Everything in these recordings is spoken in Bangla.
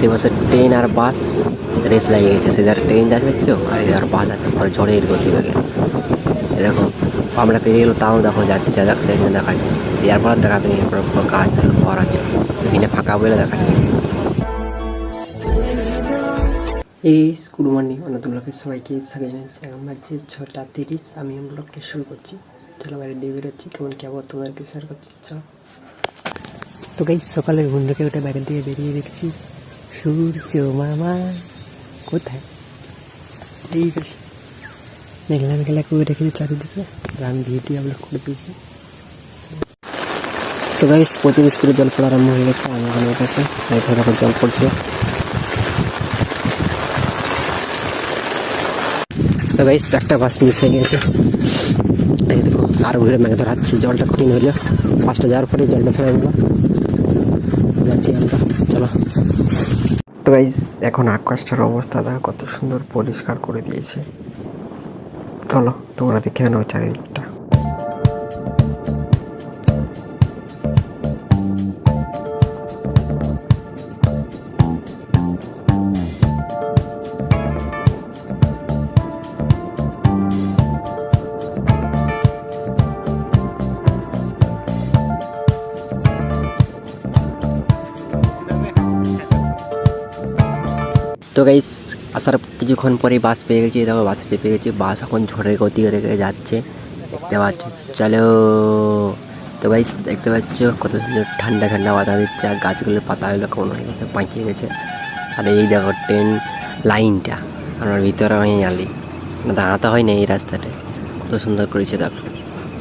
সেই পাশে ট্রেন আর বাস রেস লাগিয়ে গেছে সেধার ট্রেন যাচ্ছে তো আর এধার বাস আছে পরে ঝড়ের এই দেখো, আমরা পেরিয়ে গেলো, তাও দেখো যাচ্ছে দেখ সেখানে দেখাচ্ছে। এরপর দেখাবে এরপর পুরো গাছ ঘর আছে। এখানে ফাঁকা বলে দেখাচ্ছে। এই স্কুল মর্নিং অন্যতম লোকের সবাইকে স্বাগত জানাচ্ছি। এখন বাজছে ছটা তিরিশ। আমি ব্লগটা শুরু করছি। চলো বাইরে দিয়ে বেরোচ্ছি। কেমন কি আবার তোমাদেরকে শেয়ার করছি। চলো। তো গাই সকালে ঘুম থেকে উঠে বাইরে দিয়ে বেরিয়ে দেখছি। সূর্য মামা কোথায় এই বেশি মেঘলা মেঘলা করে রেখেছি চারিদিকে আর আমি ভিডিও আপলোড করে দিয়েছি তো গাই প্রতি স্কুলে জল পড়া আরম্ভ হয়ে গেছে আমি ওখানে উঠেছি এখানে এখন জল পড়ছে তো গাইস একটা বাস মিস হয়ে গেছে এই দেখো আর ঘুরে মেঘ ধরাচ্ছি। জলটা কঠিন হইল পাঁচটা যাওয়ার পরে জলটা ছড়াই নিল যাচ্ছি আমরা চলো। তো গাইজ এখন আকাশটার অবস্থা দেখো, কত সুন্দর পরিষ্কার করে দিয়েছে। চলো, তোমরা দেখে নাও চারিদিকটা তো গাইস আসার কিছুক্ষণ পরে বাস পেয়ে গেছি। দেখো বাসে চেপে গেছি। বাস এখন ঝড়ের গতি থেকে যাচ্ছে। দেখতে পাচ্ছ, চলো। তো গাইস দেখতে পাচ্ছ কত সুন্দর ঠান্ডা ঠান্ডা বাতাস দিচ্ছে। আর গাছগুলোর পাতাগুলো কেমন হয়ে গেছে, পাঁচিয়ে গেছে। আর এই দেখো ট্রেন লাইনটা আমার ভিতরে আমি জানি দাঁড়াতে হয় না এই রাস্তাটায় কত সুন্দর করেছে দেখো।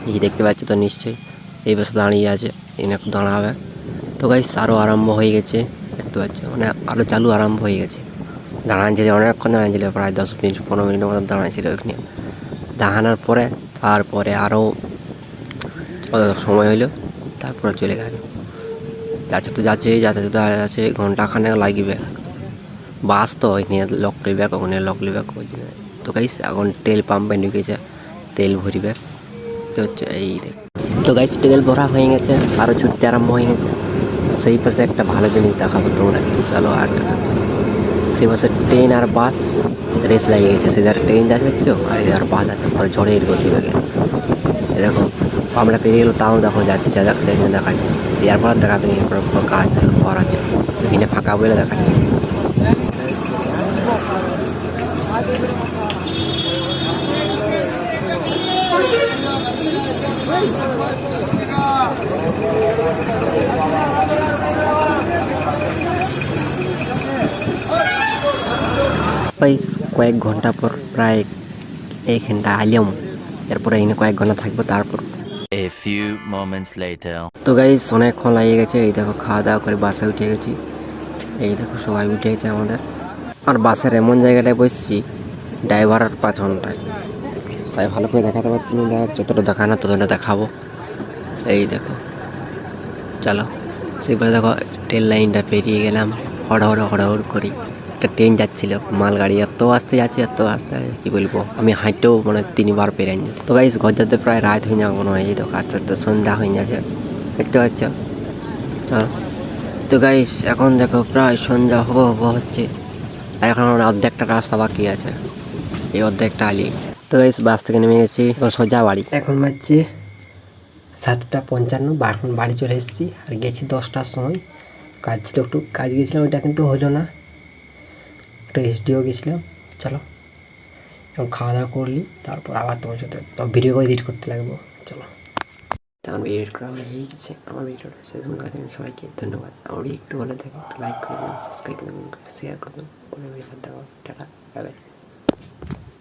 এই দেখতে পাচ্ছ তো নিশ্চয়ই। এই বাসে দাঁড়িয়ে আছে, এনে দাঁড়াবে। তো গাইস আরও আরম্ভ হয়ে গেছে। দেখতে পাচ্ছ মানে আরও চালু আরম্ভ হয়ে গেছে। দাঁড়াচ্ছিল অনেকক্ষণ দাঁড়াচ্ছিল প্রায় দশ মিনিট, পনেরো মিনিটের মতো দাঁড়াচ্ছিল ওখানে দাঁড়ানোর পরে, তারপরে আরও সময় হইল, তারপরে চলে গেল। যাচ্ছে তো যাচ্ছে যাচ্ছে তো যাচ্ছে ঘন্টাখানেক লাগবে। বাস তো ওইখানে লক লিবে ওখানে লক লিবে ওই তো গাইস এখন তেল পাম্পে ঢুকেছে, তেল ভরিবে। তো হচ্ছে এই তো গাইস তেল ভরা হয়ে গেছে আরও ছুটতে আরম্ভ হয়ে গেছে। সেই পাশে একটা ভালো জিনিস দেখাবো তোমরা চলো আর দেখাচ্ছি বাসে ট্রেন আর বাস রেস লাগিয়ে গেছে সে যার ট্রেন যাচ্ছে তো আর এধার বাস আছে ঘরে ঝড়ের গতি বেগে এই দেখো, আমরা পেরিয়ে গেলো তাও দেখো যাচ্ছে দেখ সেখানে দেখাচ্ছে। দেখা দেখাবে না, এরপর পুরো গাছ ঘর আছে এখানে ফাঁকা বলে দেখাচ্ছে। প্রায় কয়েক ঘণ্টা পর প্রায় এইখানটা আইলাম এরপরে এখানে কয়েক ঘণ্টা থাকব তারপর A few moments later. তো গাইস অনেকক্ষণ লাগিয়ে গেছে। এই দেখো খাওয়া দাওয়া করে বাসে উঠে গেছি। এই দেখো সবাই উঠে গেছে আমাদের। আর বাসের এমন জায়গাটায় বসছি ড্রাইভারের পাঁচনটায় তাই ভালো করে দেখাতে পারছি না। দেখ যতটা দেখায় না ততটা দেখাবো। এই দেখো চলো। সেবার দেখো ট্রেন লাইনটা পেরিয়ে গেলাম। হড়হড় হড়হড় করি। একটা ট্রেন যাচ্ছিল, মালগাড়ি, এত আসতে যাচ্ছে এত আসতে, কি বলব? আমি হাঁটতেও মানে তিনবার পেরে আনি তো গাইস ঘর যেতে প্রায় রাত হয়ে যাওয়া কোনো হয়েছে তো আস্তে আস্তে সন্ধ্যা হয়ে যাচ্ছে। দেখতে পাচ্ছ? তো গাইস এখন দেখো প্রায় সন্ধ্যা হব হব হচ্ছে। আর এখন আমার অর্ধেকটা রাস্তা বাকি আছে। এই অর্ধেকটা আলি। তো গাইস বাস থেকে নেমে গেছি, এখন সোজা বাড়ি। এখন বাজছে সাতটা পঞ্চান্ন এখন বাড়ি চলে এসেছি। আর গেছি দশটার সময়। কাজ ছিল একটু, কাজ গেছিলাম, ওইটা কিন্তু হলো না। একটু এসডিও গেছিলাম চলো। এখন খাওয়া দাওয়া করলি তারপর আবার তোমার সাথে ভিডিও করে এডিট করতে লাগবো। চলো। আমার এডিট করা হয়ে গেছে, আমার ভিডিওটা করে দেবেন সবাইকে ধন্যবাদ। আমার একটু ভালো থাকে লাইক করবেন সাবস্ক্রাইব করবেন শেয়ার করবেন। কোনো ভিডিও দেওয়া টাটা বাই